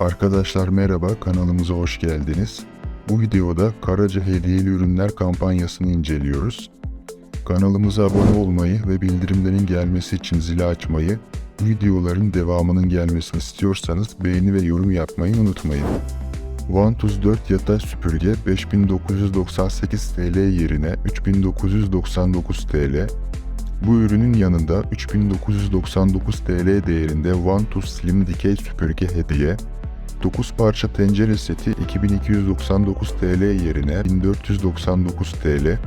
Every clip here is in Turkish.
Arkadaşlar merhaba kanalımıza hoş geldiniz. Bu videoda Karaca Hediyeli Ürünler kampanyasını inceliyoruz. Kanalımıza abone olmayı ve bildirimlerin gelmesi için zili açmayı, videoların devamının gelmesini istiyorsanız beğeni ve yorum yapmayı unutmayın. Vantuz 4 yatay süpürge 5998 TL yerine 3999 TL, bu ürünün yanında 3999 TL değerinde Vantuz Slim dikey süpürge hediye, 9 parça tencere seti 2299 TL yerine 1499 TL,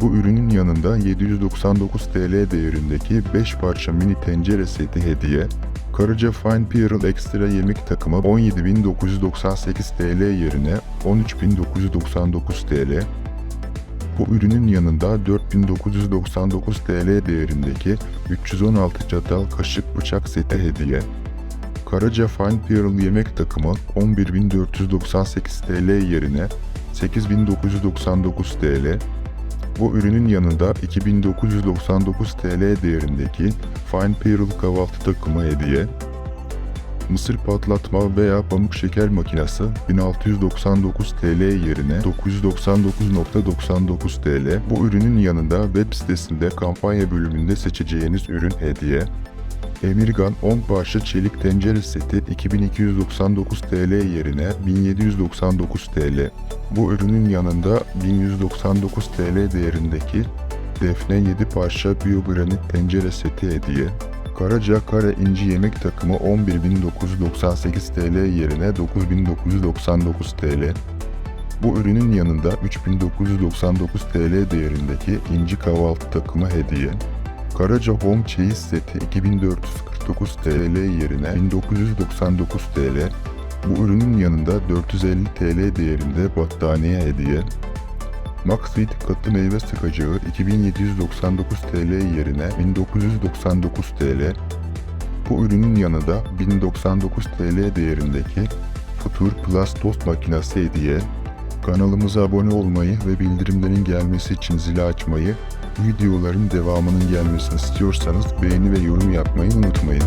bu ürünün yanında 799 TL değerindeki 5 parça mini tencere seti hediye, Karaca Fine Pearl Extra yemek takımı 17.998 TL yerine 13.999 TL, bu ürünün yanında 4999 TL değerindeki 316 çatal kaşık bıçak seti hediye. Karaca Fine Pearl yemek takımı 11498 TL yerine 8999 TL. Bu ürünün yanında 2999 TL değerindeki Fine Pearl kahvaltı takımı hediye. Mısır patlatma veya pamuk şeker makinesi 1699 TL yerine 999.99 TL. Bu ürünün yanında web sitesinde kampanya bölümünde seçeceğiniz ürün hediye. Emirgan 10 parça çelik tencere seti 2299 TL yerine 1799 TL. Bu ürünün yanında 1199 TL değerindeki Defne 7 parça biyogranit tencere seti hediye. Karaca Kare İnci Yemek Takımı 11.998 TL yerine 9.999 TL. Bu ürünün yanında 3.999 TL değerindeki İnci Kahvaltı Takımı hediye. Karaca Home Çeyiz Seti 2449 TL yerine 1999 TL. Bu ürünün yanında 450 TL değerinde battaniye hediye. Maxfit katı meyve sıkacağı 2799 TL yerine 1999 TL. Bu ürünün yanında 1099 TL değerindeki Futur Plus tost makinesi hediye. Kanalımıza abone olmayı ve bildirimlerin gelmesi için zili açmayı, videoların devamının gelmesini istiyorsanız beğeni ve yorum yapmayı unutmayın.